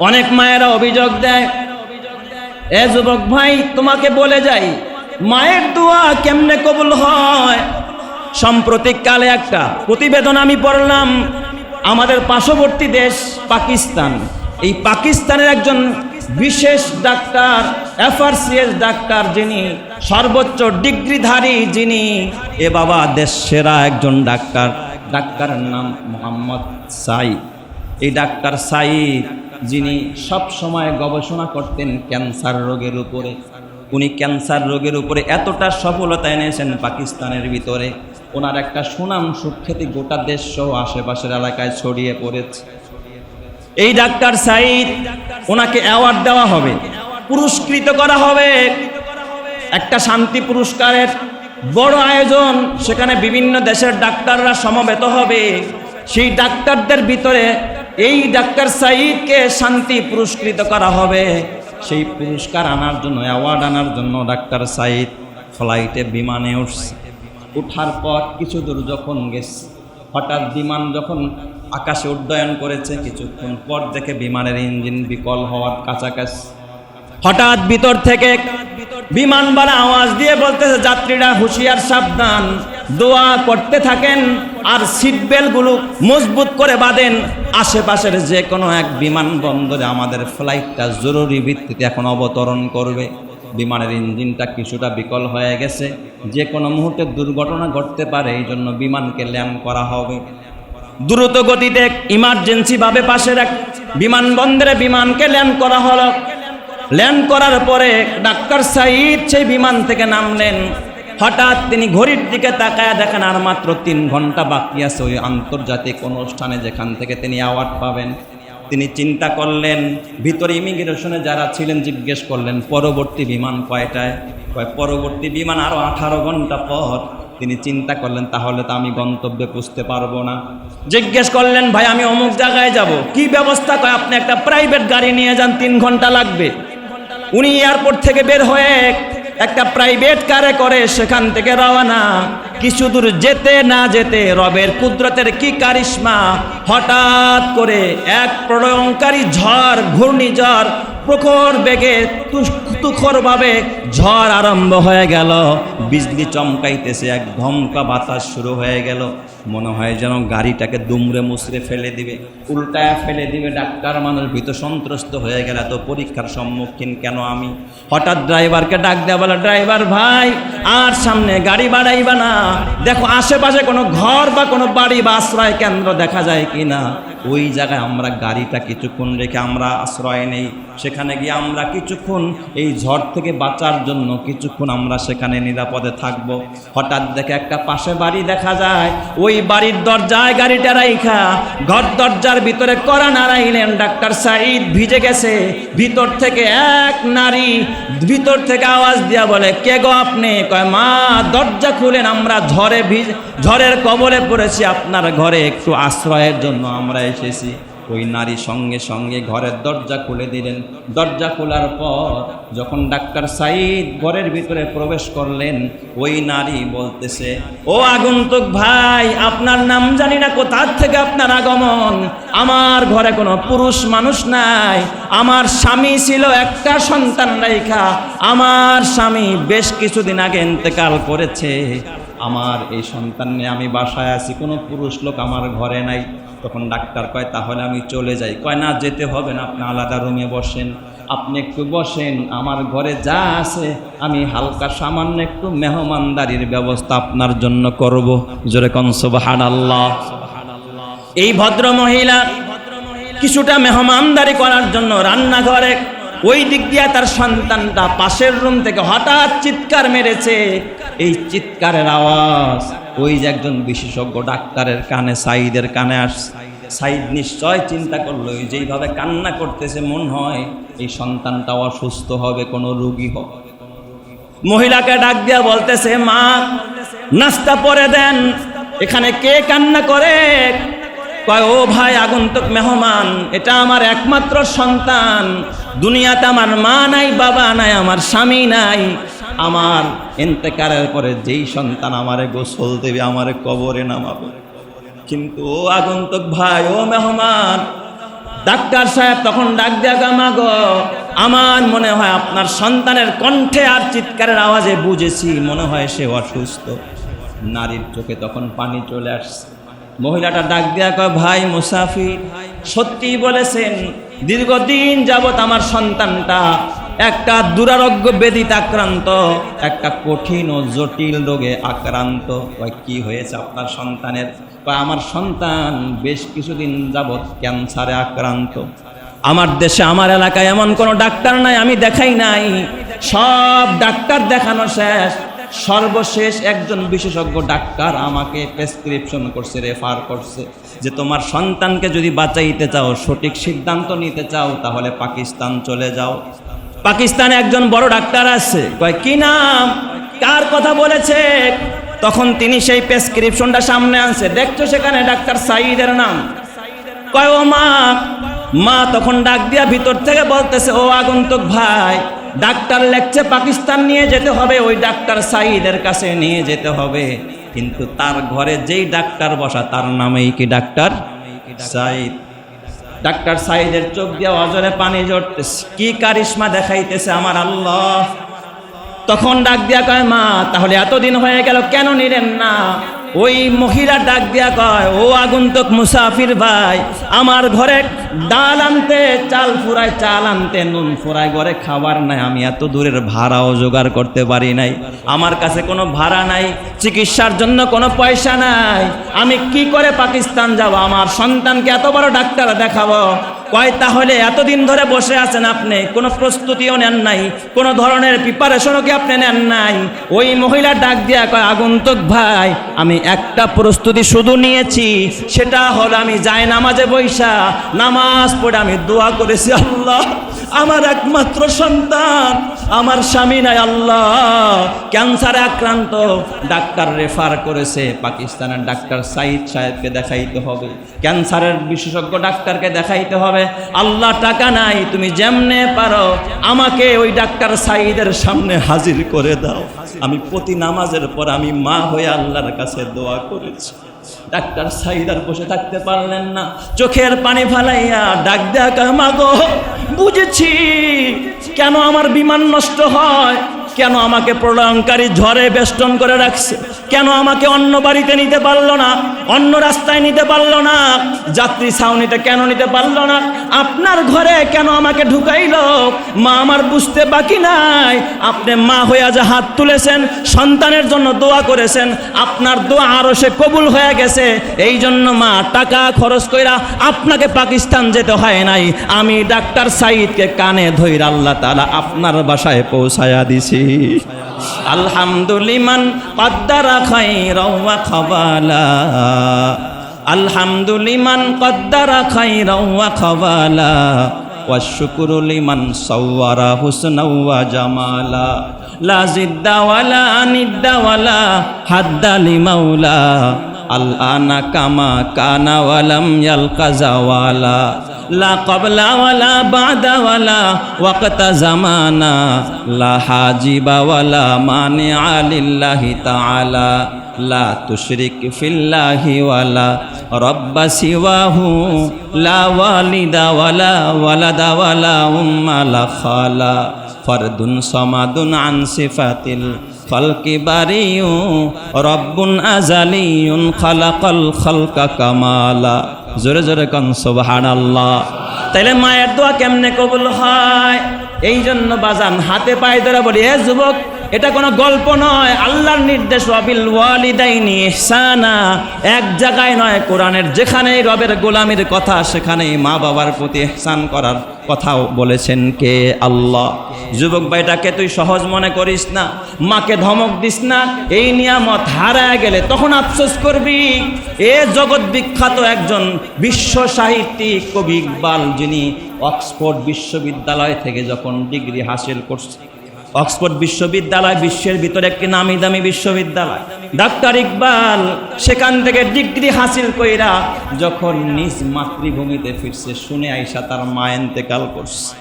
অনেক মায়েরা অভিযোগ দেয়, এ যুবক ভাই, তোমাকে বলে যাই, মায়ের দোয়া কেমনে কবুল হয়? সাম্প্রতিক কালে একটা প্রতিবেদন আমি পড়লাম, আমাদের পার্শ্ববর্তী দেশ পাকিস্তান। এই পাকিস্তানের একজন বিশেষ ডাক্তার, এফআরসিএস ডাক্তার যিনি, সর্বোচ্চ ডিগ্রিধারী যিনি, এ বাবা দেশ সেরা একজন ডাক্তার। ডাক্তারের নাম মোহাম্মদ সাই এই ডাক্তার সাইদ যিনি সব সময় গবেষণা করতেন ক্যান্সার রোগের উপরে। উনি ক্যান্সার রোগের উপরে এতটা সফলতা এনেছেন পাকিস্তানের ভিতরে। ওনার একটা সুনাম সুখ্যাতি গোটা দেশ সহ আশেপাশের এলাকায় ছড়িয়ে পড়েছে। এই ডাক্তার সাইদ ওনাকে অ্যাওয়ার্ড দেওয়া হবে, পুরস্কৃত করা হবে। একটা শান্তি পুরস্কারের বড় আয়োজন সেখানে বিভিন্ন দেশের ডাক্তাররা সমবেত হবে। সেই ডাক্তারদের ভিতরে এই ডাক্তার সাইদকে শান্তি পুরস্কৃত করা হবে। সেই পুরস্কার আনার জন্য অ্যাওয়ার্ড আনার জন্য ডাক্তার সাইদ ফ্লাইটে বিমানে উঠছে। উঠার পর কিছু দূর যখন গেছে, হঠাৎ বিমান যখন আকাশে উড্ডয়ন করেছে, কিছুক্ষণ পর দেখে বিমানের ইঞ্জিন বিকল হওয়ার কাছাকাছি। হঠাৎ ভিতর থেকে বিমানবালা আওয়াজ দিয়ে বলতেছে, যাত্রীরা হুঁশিয়ার সাবধান, দোয়া করতে থাকেন। আর সিট বেল্টগুলো মজবুত করে বাঁধেন। আশেপাশের যে কোনো এক বিমানবন্দরে আমাদের ফ্লাইটটা জরুরি ভিত্তিতে এখন অবতরণ করবে। বিমানের ইঞ্জিনটা কিছুটা বিকল হয়ে গেছে। যে কোনো মুহূর্তে দুর্ঘটনা ঘটতে পারে এই জন্য বিমানকে ল্যান্ড করা হবে। দ্রুত গতিতে ইমার্জেন্সিভাবে পাশের এক বিমানবন্দরে বিমানকে ল্যান্ড করা হলো। ল্যান্ড করার পরে ডাক্তার সাইদ সেই বিমান থেকে নামলেন। হঠাৎ তিনি ঘড়ির দিকে তাকায় দেখেন আর মাত্র তিন ঘণ্টা বাকি আছে ওই আন্তর্জাতিক অনুষ্ঠানে যেখান থেকে তিনি অ্যাওয়ার্ড পাবেন। তিনি চিন্তা করলেন, ভিতরে ইমিগ্রেশনে যারা ছিলেন জিজ্ঞেস করলেন, পরবর্তী বিমান কয়টায়? কয়, পরবর্তী বিমান আরও আঠারো ঘণ্টা পর। তিনি চিন্তা করলেন, তাহলে তো আমি গন্তব্যে পুষতে পারব না। জিজ্ঞেস করলেন, ভাই, আমি অমুক জায়গায় যাব। কি ব্যবস্থা? কয়, আপনি একটা প্রাইভেট গাড়ি নিয়ে যান, তিন ঘণ্টা লাগবে। উনি এয়ারপোর্ট থেকে বের হয়ে একটা প্রাইভেট কারে করে সেখান থেকে রওনা। কিছু দূর যেতে না যেতে রবের কুদরতের কি কারিশ্মা? হঠাৎ করে এক প্রলয়ঙ্কারী ঝড়, ঘূর্ণিঝড়, প্রখর বেগে তুখরভাবে ঝড় আরম্ভ হয়ে গেল। বিজলি চমকাইতেছে, এক ধমকা বাতাস শুরু হয়ে গেল। মনে হয় যেন গাড়িটাকে দুমড়ে মুসড়ে ফেলে দিবে, উল্টায় ফেলে দিবে, ডাক্তার মানুষ ভীত সন্ত্রস্ত হয়ে গেল, এত পরীক্ষার সম্মুখীন কেন আমি? হঠাৎ ড্রাইভারকে ডাক দেওয়া বলে, ড্রাইভার ভাই, আর সামনে গাড়ি বাড়াইবা না। দেখো, আশেপাশে কোনো ঘর বা কোনো বাড়ি বা আশ্রয় কেন্দ্র দেখা যায় কি না ওই জায়গায় আমরা গাড়িটা কিছুক্ষণ রেখে আমরা আশ্রয় নেই। সেখানে গিয়ে আমরা কিছুক্ষণ এই ঝড় থেকে বাঁচার জন্য কিছুক্ষণ আমরা সেখানে নিরাপদে থাকব। হঠাৎ দেখে একটা পাশে বাড়ি দেখা যায়। ওই বাড়ির দরজায় গাড়িটা রাইখা। ঘর দরজার ভিতরে করা নাড়াইলেন ডাক্তার সাইদ ভিজে গেছে। ভিতর থেকে এক নারী ভিতর থেকে আওয়াজ দিয়া বলে, কে গো আপনি? কয়, মা, দরজা খুলেন, আমরা ঝড়ে ঝড়ের কবলে পড়েছি। আপনার ঘরে একটু আশ্রয়ের জন্য আমরা এসেছি। ওই নারী সঙ্গে সঙ্গে ঘরের দরজা খুলে দিলেন। দরজা খোলার পর যখন ডাক্তার সাইদ ঘরের ভিতরে প্রবেশ করলেন, ওই নারী বলতেছে, ও আগন্তুক ভাই, আপনার নাম জানি না, কোথার থেকে আপনার আগমন? আমার ঘরে কোনো পুরুষ মানুষ নাই। আমার স্বামী ছিল একটা সন্তান রেখা আমার স্বামী বেশ কিছুদিন আগে ইন্তেকাল করেছে। আমার এই সন্তান নিয়ে আমি বাসায় আছি, কোনো পুরুষ লোক আমার ঘরে নাই। তখন ডাক্তার কয়, তাহলে আমি চলে যাই। কয়, না, যেতে হবে না, আপনি আলাদা রুমে বসেন। আপনি একটু বসেন, আমার ঘরে যা আছে, আমি হালকা সামান্য একটু মেহমানদারির ব্যবস্থা আপনার জন্য করব। জোরে কনসবাহান আল্লাহ এই ভদ্র মহিলা কিছুটা মেহমানদারি করার জন্য রান্নাঘরে ওই দিক দিয়ে তার সন্তানটা পাশের রুম থেকে হঠাৎ চিৎকার মেরেছে। এই চিৎকারের আওয়াজ ওই যে একজন বিশেষজ্ঞ ডাক্তারের কানে সাইদের কানে আস সাইদ নিশ্চয় চিন্তা করল যেইভাবে কান্না করতেছে, মন হয়, এই সন্তানটা অসুস্থ হবে, কোনো রুগী হবে। মহিলাকে ডাক দিয়া বলতেছে, মা, নাস্তা পরে দেন, এখানে কে কান্না করে? কয়, ও ভাই, আগন্তুক মেহমান, এটা আমার একমাত্র সন্তান, দুনিয়াতে আমার মা নাই, বাবা নাই, আমার স্বামী নাই আমার এন্তেকারের পরে যেই সন্তান আমারে গোসল দেবে, আমারে কবরে নামাবে। কিন্তু ও আগন্তুক ভাই, ও মেহমান, ডাক্তার সাহেব তখন ডাক দেখা মাগো আমার মনে হয় আপনার সন্তানের কণ্ঠে আর চিৎকারের আওয়াজে বুঝেছি, মনে হয় সে অসুস্থ। নারীর চোখে তখন পানি চলে আসছে। মহিলাটা ডাক দেয়া কয় ভাই মুসাফির সত্যি বলেছেন, দীর্ঘদিন যাবৎ আমার সন্তানটা একটা দুরারোগ্য বেদিতে আক্রান্ত, একটা কঠিন ও জটিল রোগে আক্রান্ত। কি হয়েছে আপনার সন্তানের? বা আমার সন্তান বেশ কিছুদিন যাবৎ ক্যান্সারে আক্রান্ত। আমার দেশে, আমার এলাকায় এমন কোনো ডাক্তার নাই, আমি দেখাই নাই। সব ডাক্তার দেখানো শেষ। সর্বশেষ একজন বিশেষজ্ঞ ডাক্তার আমাকে প্রেসক্রিপশন করছে, রেফার করছে যে, তোমার সন্তানকে যদি বাঁচাইতে চাও, সঠিক সিদ্ধান্ত নিতে চাও, তাহলে পাকিস্তান চলে যাও। পাকিস্তানে একজন বড় ডাক্তার আছে। কয়, কি নাম? কার কথা বলেছে? তখন তিনি সেই প্রেসক্রিপশনটা সামনে আনছে। দেখছ সেখানে ডাক্তার সাইদের নাম? কয়, ও মা। মা তখন ডাক দিয়া ভিতর থেকে বলতেছে, ও আগন্তুক ভাই, ডাক্তার লেখছে পাকিস্তান নিয়ে যেতে হবে, ওই ডাক্তার সাইদের কাছে নিয়ে যেতে হবে। কিন্তু তার ঘরে যেই ডাক্তার বসা, তার নামেই কি ডাক্তার সাইদ ডাক্তার সাইদের চোখ দিয়ে অজরে পানি জড়তেছে কি কারিশমা দেখাইতেছে আমার আল্লাহ। তখন ডাক দিয়া কয়, মা, তাহলে এতদিন হয়ে গেল, কেন নিলেন না? ওই মহিলা ডাক দিয়া কয়, ও আগন্তুক মুসাফির ভাই, আমার ঘরে ডাল আনতে, চাল ফুরায়, চাল আনতে, নুন ফুরায়, ঘরে খাবার নাই, আমি এত দূরের ভাড়াও জোগাড় করতে পারি নাই, আমার কাছে কোনো ভাড়া নাই, চিকিৎসার জন্য কোনো পয়সা নাই, আমি কি করে পাকিস্তান যাব, আমার সন্তানকে এত বড় ডাক্তার দেখাবো? কয়, তাহলে এতদিন ধরে বসে আছেন আপনি? কোনো প্রস্তুতিও নেন নাই। কোনো ধরনের প্রিপারেশনও কি আপনি নেন নাই? ওই মহিলা ডাক দিয়া কয়, আগন্তুক ভাই, আমি একটা প্রস্তুতি শুধু নিয়েছি। সেটা হলো আমি যাই নামাজে বৈশা, নামাজ পড়ে আমি দোয়া করেছি আল্লাহ। আমার একমাত্র সন্তান, আমার স্বামী নাই আল্লাহ। ক্যান্সারে আক্রান্ত, ডাক্তার রেফার করেছে। পাকিস্তানের ডাক্তার সাইদ সাহেবকে দেখাইতে হবে। ক্যান্সারের বিশেষজ্ঞ ডাক্তারকে দেখাইতে হবে। আল্লাহ টাকা নাই, তুমি যেমনে পারো, আমাকে ওই ডাক্তার সাইদের সামনে হাজির করে দাও। আমি প্রতি নামাজের পর আমি মা হয়ে আল্লাহর কাছে দোয়া করেছি। ডাক্তার সাইদার বসে থাকতে পারলেন না। চোখের পানি ফালাইয়া ডাক দেখা মাগো বুঝেছি। কেন আমার বিমান নষ্ট হয়? কেন আমাকে প্রলয়ঙ্কারী ঝড়ে বেষ্টন করে রাখছে? কেন আমাকে অন্য বাড়িতে নিতে পারল না? অন্য রাস্তায় নিতে পারল না? যাত্রী ছাউনিতে কেন নিতে পারল না? আপনার ঘরে কেন আমাকে ঢুকাইলো? মা আমার বুঝতে বাকি নাই। আপনি মা হইয়া যে হাত তুলেছেন, সন্তানের জন্য দোয়া করেছেন, আপনার দোয়া আরও সে কবুল হয়ে গেছে। এই জন্য মা, টাকা খরচ কইরা আপনাকে পাকিস্তান যেতে হয় নাই। আমি ডাক্তার সাইদকে কানে ধইর আল্লাহ তাআলা আপনার বাসায় পৌঁছায়া দিছি। আলহামদুলিমান কদ্দারা খাইরা ওয়া খাবালা আলহামদুলিমান কদ্দারা খাইরা ওয়া খাবালা والشكر لمن صور حسنا وجمالا لا زد ولا ند ولا حد لمولا الآن كما كان ولم يلق زوالا لا قبل ولا بعد ولا وقت زمانا لا حاجب ولا مانع لله تعالى لا تشرك في الله ولا رب سواه لا والد ولا ولد ولا أم لا خالا. فرد صمد عن صفات الخلق بريء رب أزلي خلق الخلق كمالا. জোরে জোরে কন সোবাহান আল্লাহ তাইলে মায়ের দোয়া কেমনে কবুল হয়? এই জন্য বাজান, হাতে পায়ে ধরে বলি, হে যুবক এটা কোনো গল্প নয়। আল্লাহর নির্দেশ, ওয়াবিল ওয়ালিদাইনি ইহসানা। এক জায়গায় নয়, কোরআনের যেখানেই রবের গোলামির কথা, সেখানেই মা বাবার প্রতি ইহসান করার কথাও বলেছেন কে? আল্লাহ। যুবক ভাইটাকে তুই সহজ মনে করিস না, মাকে ধমক দিস না, এই নিয়ামত হারায় গেলে তখন আফসোস করবি। এ জগৎ বিখ্যাত একজন বিশ্ব সাহিত্যিক, কবি ইকবাল, যিনি অক্সফোর্ড বিশ্ববিদ্যালয় থেকে যখন ডিগ্রি হাসিল করছে অক্সফোর্ড বিশ্ববিদ্যালয়, বিশ্বের ভিতরে একটি নামি দামি বিশ্ববিদ্যালয়। ডাক্তার ইকবাল, সেখান থেকে ডিগ্রি হাসিল কইরা যখন নিজ মাতৃভূমিতে ফিরছে, শুনে আইসা তার মা করছে।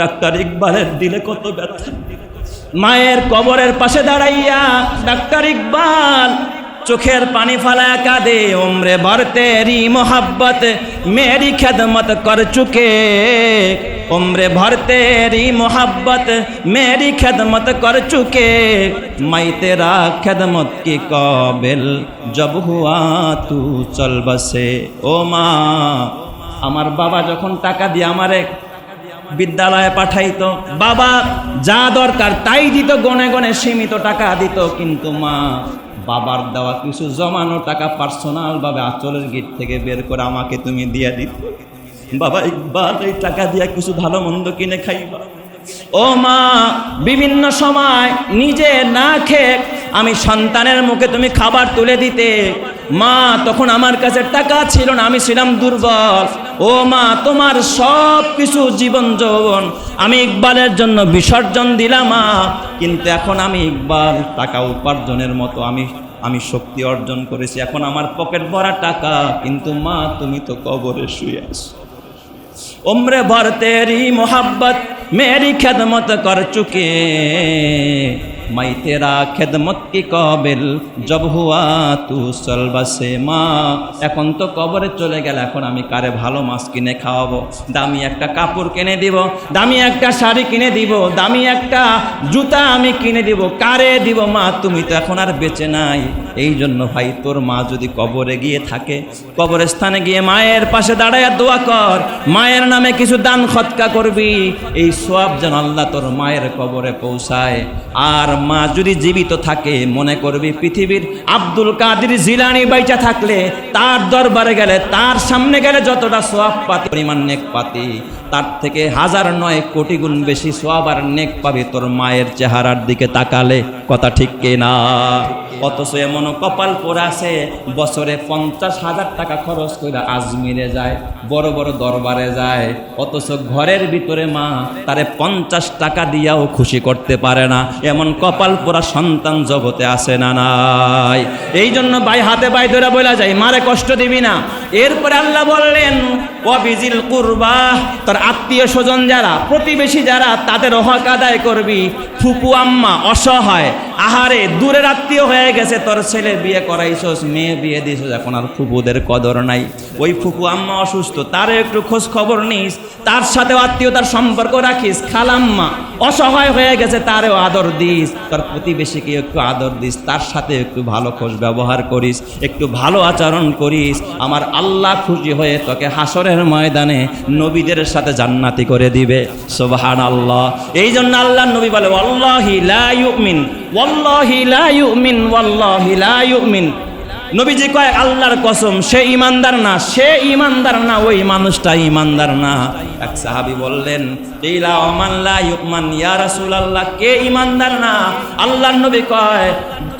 ডাক্তার ইকবালের দিলে কত ব্যথা। মায়ের কবরের পাশে দাঁড়াইয়া ডাক্তার ইকবাল, চোখের পানি ফালা কাঁদে, ওমরে ভর তেরি মোহাব্বত, মেরি খেদমত কর চুকে। उम्र भर तेरी मोहब्बत मेरी खिदमत कर चुके मैं तेरा खिदमत की काबिल जब हुआ तू चल बसे ও মা আমার বাবা যখন টাকা দিয়ে আমারে বিদ্যালয়ে পাঠাইতো বাবা যা দরকার তাই দিত গনে গনে সীমিত টাকা দিত কিন্তু মা বাবার দেওয়া কিছু জমানো টাকা পার্সোনাল ভাবে আচলের গিট থেকে বের করে আমাকে তুমি দিয়ে দিত বাবা ইকবাল এই টাকা দিয়ে কিছু ভালো মন্দ কিনে খাইবা ও মা, বিভিন্ন সময় নিজে না খেয়ে আমি সন্তানের মুখে তুমি খাবার তুলে দিতে। মা, তখন আমার কাছে টাকা ছিল না, আমি ছিলাম দুর্বল। ও মা, তোমার সব কিছু জীবন যৌবন আমি ইকবালের জন্য বিসর্জন দিলাম, মা। কিন্তু এখন আমি ইকবাল, টাকা উপার্জনের মতো আমি আমি শক্তি অর্জন করেছি। এখন আমার পকেট ভরা টাকা। কিন্তু মা, তুমি তো কবরে শুয়ে আছো। उम्र भर तेरी मोहब्बत मेरी खिदमत कर चुके मैं तेरा खिदमत की काबिल जब हुआ तू चल बसे মা এখন তো কবরে চলে গেল এখন আমি কারে ভালো মাছ কিনে খাওয়াবো দামি একটা কাপড় কিনে দিব দামি একটা শাড়ি কিনে দিব দামি একটা জুতা আমি কিনে দিব কারে দিব মা তুমি তো এখন আর বেঁচে নাই এই জন্য ভাই, তোর মা যদি কবরে গিয়ে থাকে, কবরস্থানে গিয়ে মায়ের পাশে দাঁড়ায় দোয়া কর, মায়ের নামে কিছু দান খতকা করবি। এই সব যেন আল্লাহ তোর মায়ের কবরে পৌঁছায়। আর মা যদি জীবিত থাকে, মনে করবি পৃথিবীর আব্দুল কাদির জিলানি বাইচা থাকলে, তার দরবারে গেলে, তার সামনে গেলে যতটা সোয়াব পাতি, পরিমাণ নেক পাতি, তার থেকে হাজার নয় কোটি গুণ বেশি সোয়াব আর নেক পাবি তোর মায়ের চেহারার দিকে তাকালে। কথা ঠিক কে না অথচ এমনও কপাল পরে আছে, বছরে পঞ্চাশ হাজার টাকা খরচ করে আজমিরে যায়, বড় বড় দরবারে যায়। অথচ ঘরের ভিতরে মা তারে পঞ্চাশ টাকা দিয়াও খুশি করতে পারে না। এমন কপাল পোড়া সন্তান জগতে আসে না নাই। এই জন্য ভাই হাতে বাই ধরে বলা যায়, মারে কষ্ট দিবি না। এরপরে আল্লাহ বললেন অবিজিল কুরবা তোর আত্মীয় স্বজন যারা, প্রতিবেশী যারা, তাদের হক আদায় করবি। ফুপু আম্মা, অসহায়, আহারে, দূরের আত্মীয় হয়ে গেছে, তোর ছেলে বিয়ে করাইছস, মেয়ে বিয়ে দিয়েছস এখন আর ফুপুদের কদর নাই। ওই ফুকু আম্মা অসুস্থ তার একটু খোঁজ খবর নিস, তার সাথে আত্মীয়তার সম্পর্ক রাখিস, খালাম্মা, অসহায় হয়ে গেছে, তারেও আদর দিস, তার প্রতিবেশীকে একটু আদর দিস, তার সাথে একটু ভালো খোঁজ ব্যবহার করিস, একটু ভালো আচরণ করিস, আমার আল্লাহ খুশি হয়ে তোকে হাসরের ময়দানে নবীদের সাথে জান্নাতি করে দিবে সোবাহান আল্লাহ এই জন্য আল্লাহ নবী বলে, ওয়াল্লাহি লা ইউমিন, ওয়াল্লাহি লা ইউমিন, ওয়াল্লাহি লা ইউমিন। নবীজি কয়, আল্লাহর কসম, সে ইমানদার না, সে ইমানদার না, ওই মানুষটা ইমানদার না। এক সাহাবি বললেন ইলা ওমান লা ইউমান, ইয়া রাসূলুল্লাহ, কে ইমানদার না? আল্লাহর নবী কয়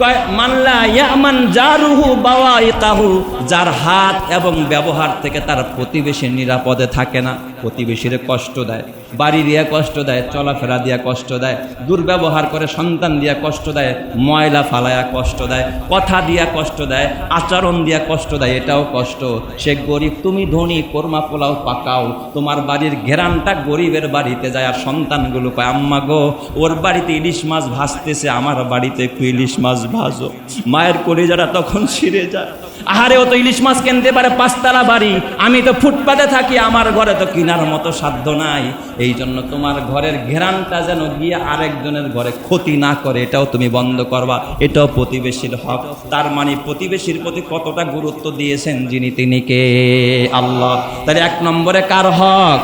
কয় মানলা ইয়ামান জারুহু বাওয়াইকাহু যার হাত এবং ব্যবহার থেকে তার প্রতিবেশী নিরাপদে থাকে না, প্রতিবেশীর কষ্ট দেয়। বাড়ি দিয়া কষ্ট দেয়, চলাফেরা দিয়া কষ্ট দেয়, দুর্ব্যবহার করে সন্তান দিয়া কষ্ট দেয়, ময়লা ফালায়া কষ্ট দেয়, কথা দিয়া কষ্ট দেয়, আচরণ দিয়া কষ্ট দেয়, এটাও কষ্ট। সে গরিব, তুমি ধনী, কোরমা পোলাও পাকাও, তোমার বাড়ির ঘেরানটা গরিবের বাড়িতে যায়, আর সন্তানগুলো কয়, আম্মা গো, ওর বাড়িতে ইলিশ মাছ ভাসতেছে আমার বাড়িতে একটু ইলিশ মাছ ভাজো। মায়ের কলিজারা তখন ছিঁড়ে যায়। আহারে, ও তো ইলিশ মাছ কিনতে পারে, পাঁচতলা বাড়ি। আমি তো ফুটপাতে থাকি, আমার ঘরে তো কেনার মতো সাধ্য নাই। এই জন্য তোমার ঘরের ঘেরানটা যেন গিয়ে আরেকজনের ঘরে ক্ষতি না করে, এটাও তুমি বন্ধ করবা। এটাও প্রতিবেশীর হক। তার মানে প্রতিবেশীর প্রতি কতটা গুরুত্ব দিয়েছেন যিনি, তিনি কে? আল্লাহ। তাহলে এক নম্বরে কার হক?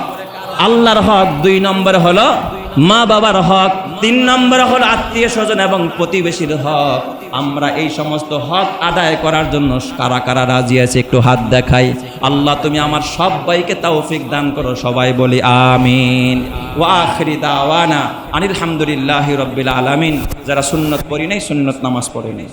আল্লাহর হক। দুই নম্বরে হলো মা বাবার হক। তিন নম্বরে হলো আত্মীয় স্বজন এবং প্রতিবেশীর হক। আমরা এই সমস্ত হক আদায় করার জন্য কারা কারা রাজি আছে একটু হাত দেখাই। আল্লাহ, তুমি আমার সবাইকে তৌফিক দান করো, সবাই বলি আমিন। ওয়া আখরি দাওয়ানা আনিলহামদুলিল্লাহ রাব্বিল আলামিন। যারা সুন্নত পড়ি নাই, সুন্নত নামাজ পড়ে নাই।